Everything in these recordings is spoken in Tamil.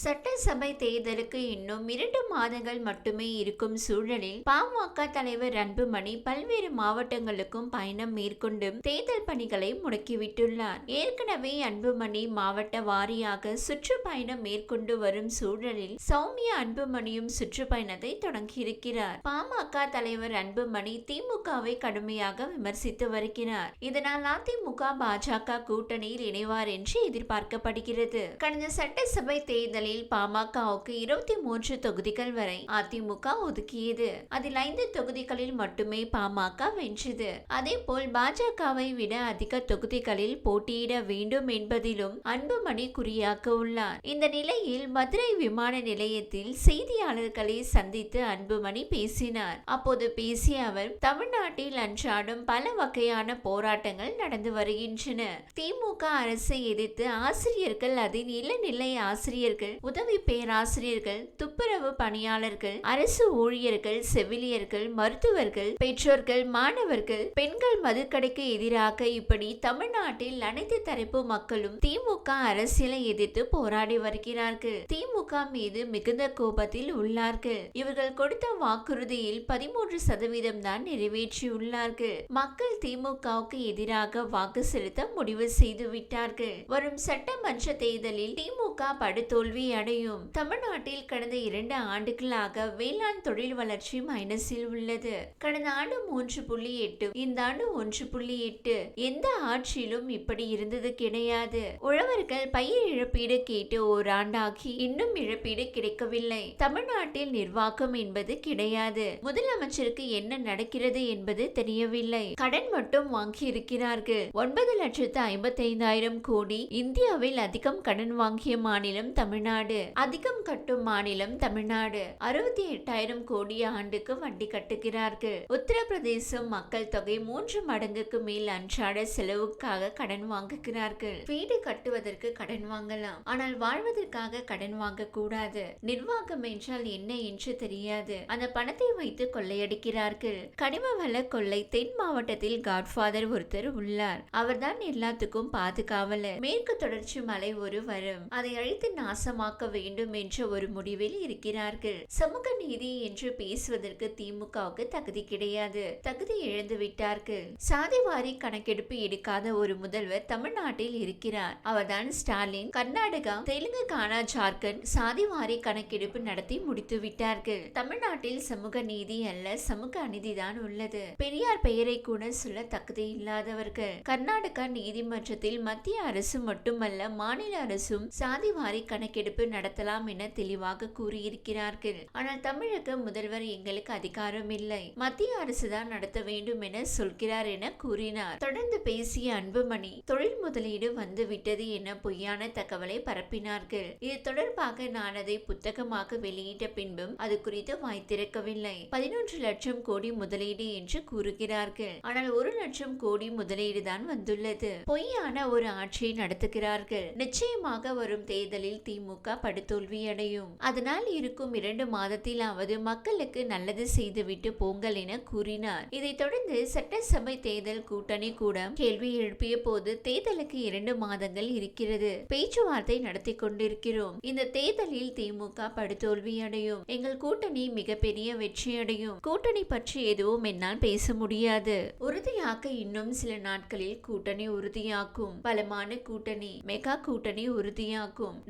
சட்டசபை தேர்தலுக்கு இன்னும் இரண்டு மாதங்கள் மட்டுமே இருக்கும் சூழலில் பாமக தலைவர் அன்புமணி பல்வேறு மாவட்டங்களுக்கும் பயணம் மேற்கொண்டு தேர்தல் பணிகளை முடக்கிவிட்டுள்ளார். ஏற்கனவே அன்புமணி மாவட்ட வாரியாக சுற்றுப்பயணம் மேற்கொண்டு வரும் சூழலில் சௌமியா அன்புமணியும் சுற்றுப்பயணத்தை தொடங்கியிருக்கிறார். பாமக தலைவர் அன்புமணி திமுகவை கடுமையாக விமர்சித்து வருகிறார். இதனால் அதிமுக பாஜக கூட்டணியில் இணைவார் என்று எதிர்பார்க்கப்படுகிறது. கடந்த சட்டசபை தேர்தல் தேர்தலில் பாமகவுக்கு இருபத்தி மூன்று தொகுதிகள் வரை அதிமுக ஒதுக்கியது. அதில் ஐந்து தொகுதிகளில் மட்டுமே பாமக வென்றது. அதே போல் பாஜகவை விட அதிக தொகுதிகளில் போட்டியிட வேண்டும் என்பதிலும் அன்புமணி குறியாக்க உள்ளார் இந்த நிலையில் மதுரை விமான நிலையத்தில் செய்தியாளர்களை சந்தித்து அன்புமணி பேசினார். அப்போது பேசிய அவர் தமிழ்நாட்டில் அன்றாடம் பல வகையான போராட்டங்கள் நடந்து வருகின்றன. திமுக அரசை எதிர்த்து ஆசிரியர்கள் அதில் இளநிலை ஆசிரியர்கள் உதவி பேராசிரியர்கள் துப்புரவு பணியாளர்கள் அரசு ஊழியர்கள் செவிலியர்கள் மருத்துவர்கள் பெற்றோர்கள் மாணவர்கள் பெண்கள் மதுக்கடைக்கு எதிராக இப்படி தமிழ்நாட்டில் அனைத்து தரப்பு மக்களும் திமுக அரசியலை எதிர்த்து போராடி வருகிறார்கள். திமுக மீது மிகுந்த கோபத்தில் உள்ளார்கள். இவர்கள் கொடுத்த வாக்குறுதியில் பதிமூன்று சதவீதம் தான் நிறைவேற்றியுள்ளார்கள். மக்கள் திமுகவுக்கு எதிராக வாக்கு செலுத்த முடிவு செய்து விட்டார்கள் வரும் சட்டமன்ற தேர்தலில் திமுக படுதோல்வி அடையும் தமிழ்நாட்டில் கடந்த இரண்டு ஆண்டுகளாக வேளாண் தொழில் வளர்ச்சி மைனஸில் உள்ளது. கடந்த ஆண்டு மூன்று புள்ளி எட்டு இந்த ஆண்டு ஒன்று புள்ளி எட்டு. எந்த ஆட்சியிலும் இப்படி இருந்தது கிடையாது. உழவர்கள் பயிர் இழப்பீடு கேட்டு ஓராண்டாகி இன்னும் இழப்பீடு கிடைக்கவில்லை. தமிழ்நாட்டில் நிர்வாகம் என்பது கிடையாது. முதலமைச்சருக்கு என்ன நடக்கிறது என்பது தெரியவில்லை. கடன் மட்டும் வாங்கி இருக்கிறார்கள் ஒன்பது லட்சத்து ஐம்பத்தி ஐந்தாயிரம் கோடி இந்தியாவில் அதிகம் கடன் வாங்கிய மாநிலம் தமிழ்நாடு. தமிழ்நாடு. அதிகம் கட்டும் மாநிலம் தமிழ்நாடு. அறுபத்தி எட்டாயிரம் கோடி ஆண்டுக்கு வட்டி கட்டுகிறார்கள். உத்தரப்பிரதேசம் மக்கள் தொகை மூன்று மடங்குக்கு மேல் அன்றாட செலவுக்காக கடன் வாங்குகிறார்கள். வீடு கட்டுவதற்கு கடன் வாங்கலாம். ஆனால் வாழ்வதற்காக கடன் வாங்க கூடாது நிர்வாகம் என்றால் என்ன என்று தெரியாது. அந்த பணத்தை வைத்து கொள்ளையடிக்கிறார்கள். கனிம வள கொள்ளை தென் மாவட்டத்தில் காட்ஃபாதர் ஒருத்தர் உள்ளார். அவர்தான் எல்லாத்துக்கும் பாதுகாவலர். மேற்கு தொடர்ச்சி மலை ஒரு வரும். அதை அழித்து நாசம் நாசமாக்க வேண்டும் என்ற ஒரு முடிவில் இருக்கிறார்கள். சமூக நீதி என்று பேசுவதற்கு திமுகவுக்கு தகுதி கிடையாது. தகுதி இழந்து விட்டார்கள். சாதிவாரி கணக்கெடுப்பு எடுக்காத ஒரு முதல்வர் தமிழ்நாட்டில் இருக்கிறார். அவர்தான் ஸ்டாலின். கர்நாடகா தெலுங்கானா ஜார்க்கண்ட் சாதிவாரி கணக்கெடுப்பு நடத்தி முடித்து விட்டார்கள். தமிழ்நாட்டில் சமூக நீதி அல்ல சமூக அநீதிதான் உள்ளது. பெரியார் பெயரை கூட சொல்ல தகுதி இல்லாதவர்கள். கர்நாடகா நீதிமன்றத்தில் மத்திய அரசு மட்டுமல்ல மாநில அரசும் சாதிவாரி கணக்கெடுப்பு நடத்தலாம் என தெளிவாக கூறியிருக்கிறார்கள். ஆனால் தமிழக முதல்வர் எங்களுக்கு அதிகாரம் இல்லை. மத்திய அரசு தான் நடத்த வேண்டும் என சொல்கிறார் என கூறினார். தொடர்ந்து பேசிய அன்புமணி தொழில் முதலீடு வந்துவிட்டது என பொய்யான தகவலை பரப்பினார்கள். இது தொடர்பாக நான் அதை புத்தகமாக வெளியிட்ட பின்பும் அது குறித்து வாய் திறக்கவில்லை. பதினொன்று லட்சம் கோடி முதலீடு என்று கூறுகிறார்கள். ஆனால் ஒரு லட்சம் கோடி முதலீடு தான் வந்துள்ளது. பொய்யான ஒரு ஆட்சியை நடத்துகிறார்கள். நிச்சயமாக வரும் தேர்தலில் திமுக திமுக படுதோல்வியடையும் அதனால் இருக்கும் இரண்டு மாதத்திலாவது மக்களுக்கு நல்லது செய்துவிட்டு போங்கள் என கூறினார். இதைத் தொடர்ந்து சட்டசபை தேர்தல் கூட்டணி கூட கேள்வி எழுப்பிய போது தேர்தலுக்கு இரண்டு மாதங்கள் இருக்கிறது. பேச்சுவார்த்தை நடத்தி கொண்டிருக்கிறோம். இந்த தேர்தலில் திமுக படுதோல்வியடையும் எங்கள் கூட்டணி மிகப்பெரிய வெற்றி அடையும். கூட்டணி பற்றி எதுவும் என்னால் பேச முடியாது. உறுதியாக்க இன்னும் சில நாட்களில் கூட்டணி உறுதியாக்கும். பலமான கூட்டணி மெகா கூட்டணி உறுதியாக்கும்.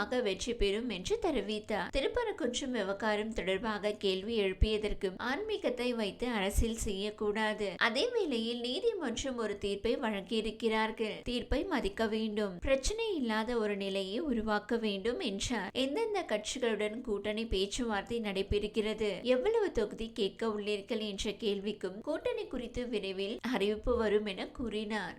நிச்சயமாக வெற்றி பெறும் என்று தெரிவித்தார். திருப்பரங்குன்றம் விவகாரம் தொடர்பாக கேள்வி எழுப்பியதற்கும் ஆன்மீகத்தை வைத்து அரசியல் செய்யக்கூடாது. அதே வேளையில் நீதிமன்றம் ஒரு தீர்ப்பை வழங்கியிருக்கிறார்கள். தீர்ப்பை மதிக்க வேண்டும். பிரச்சனை இல்லாத ஒரு நிலையை உருவாக்க வேண்டும் என்றார். எந்தெந்த கட்சிகளுடன் கூட்டணி பேச்சுவார்த்தை நடைபெறுகிறது? எவ்வளவு தொகுதி கேட்க உள்ளீர்கள் என்ற கேள்விக்கும் கூட்டணி குறித்து விரைவில் அறிவிப்பு வரும் என கூறினார்.